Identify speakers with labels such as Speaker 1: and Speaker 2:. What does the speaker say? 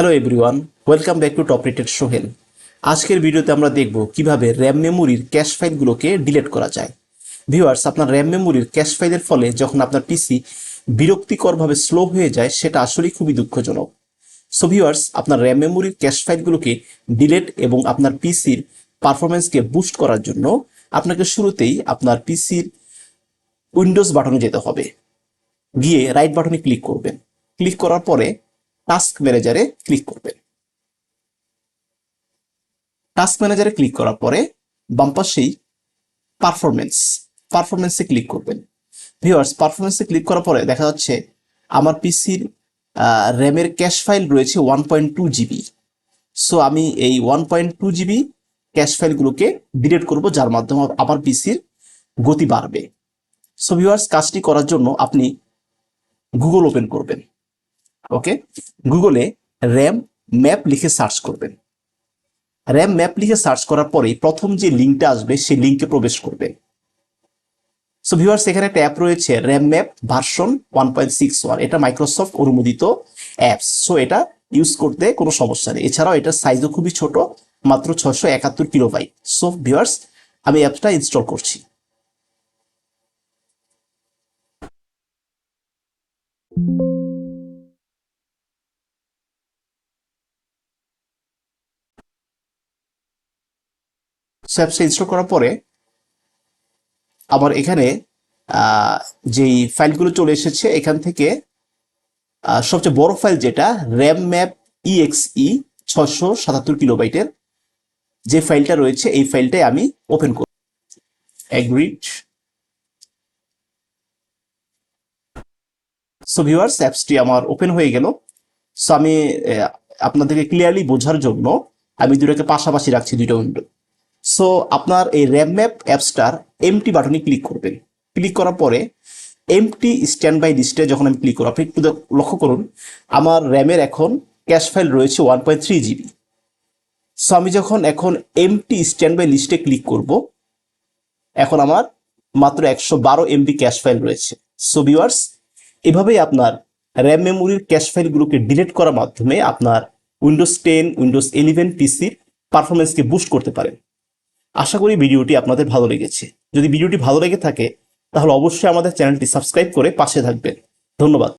Speaker 1: Hello everyone welcome back to top rated Sohel আজকের ভিডিওতে আমরা দেখব কীভাবে র্যাম মেমোরির ক্যাশ ফাইলগুলোকে ডিলিট করা যায়। ভিউয়ার্স আপনার র্যাম মেমোরির ক্যাশ ফাইলের ফলে যখন আপনার পিসি বিরক্তিকরভাবে স্লো হয়ে যায়, সেটা আসলেই খুবই দুঃখজনক। সো ভিউয়ার্স আপনার র্যাম মেমোরির ক্যাশ ফাইলগুলোকে ডিলেট এবং আপনার পিসির পারফরমেন্সকে বুস্ট করার জন্য আপনাকে শুরুতেই আপনার পিসির উইন্ডোজ বাটনে যেতে হবে। গিয়ে রাইট বাটনে ক্লিক করবেন। ক্লিক করার পরে টাস্ক ম্যানেজারে ক্লিক করবেন। টাস্ক ম্যানেজারে ক্লিক করার পরে বাম পাশেই পারফরমেন্স পারফরমেন্সে ক্লিক করবেন। ভিউয়ার্স পারফরমেন্সে ক্লিক করার পরে দেখা যাচ্ছে আমার পিসির র্যামের ক্যাশ ফাইল রয়েছে one point two GB so আমি এই one point two GB cache ফাইলগুলোকে delete করব, যার মাধ্যমে আমার পিসির গতি বাড়বে। সো ভিউয়ার্স কাজটি করার জন্য আপনি গুগল ওপেন করবেন। ওকে গুগলে র্যাম ম্যাপ লিখে সার্চ করবেন। র্যাম ম্যাপ লিখে সার্চ করার পরেই প্রথম যে লিঙ্কটা আসবে, সেই লিঙ্কে প্রবেশ করবেন সো ভিউয়ার্স এখানে একটা অ্যাপ রয়েছে RAM map version one point six one এটা মাইক্রোসফট অনুমোদিত অ্যাপস সো এটা ইউজ করতে কোনো সমস্যা নেই। এছাড়াও এটার সাইজও খুবই ছোট, মাত্র ছশো একাত্তর কিলোবাইট সো ভিউয়ার্স আমি অ্যাপসটা ইনস্টল করছি। অ্যাপসটা ইনস্টল করার পরে আমার এখানে যেই ফাইলগুলো চলে এসেছে, এখান থেকে সবচেয়ে বড় ফাইল যেটা র্যাম ম্যাপ ইএক্সই ছশো সাতাত্তর কিলোবাইটের যে ফাইলটা রয়েছে, এই ফাইলটাই আমি ওপেন করব অ্যাগ্রিড সো ভিউয়ার্স অ্যাপসটি আমার ওপেন হয়ে গেল। সো আমি আপনাদেরকে ক্লিয়ারলি বোঝার জন্য আমি দুটোকে পাশাপাশি রাখছি দুটো উইন্ডো সো আপনার এই র্যাম ম্যাপ অ্যাপসটার এমটি বাটনে ক্লিক করবেন। ক্লিক করার পরে এমটি স্ট্যান্ড বাই লিস্টে যখন আমি ক্লিক করব, আপনি একটু লক্ষ্য করুন, আমার র্যামের এখন ক্যাশ ফাইল রয়েছে one point three GB so আমি যখন এখন এমটি স্ট্যান্ড বাই লিস্টে ক্লিক করব, এখন আমার মাত্র একশো বারো এমবি ক্যাশ ফাইল রয়েছে। সো ভিউয়ার্স এভাবেই আপনার র্যাম মেমোরির ক্যাশ ফাইলগুলোকে ডিলিট করার মাধ্যমে আপনার উইন্ডোজ টেন উইন্ডোজ ইলেভেন পিসির পারফরমেন্সকে বুস্ট করতে পারেন। আশা করি ভিডিওটি আপনাদের ভালো লেগেছে। যদি ভিডিওটি ভালো লেগে থাকে, তাহলে অবশ্যই আমাদের চ্যানেলটি সাবস্ক্রাইব করে পাশে থাকবেন। ধন্যবাদ।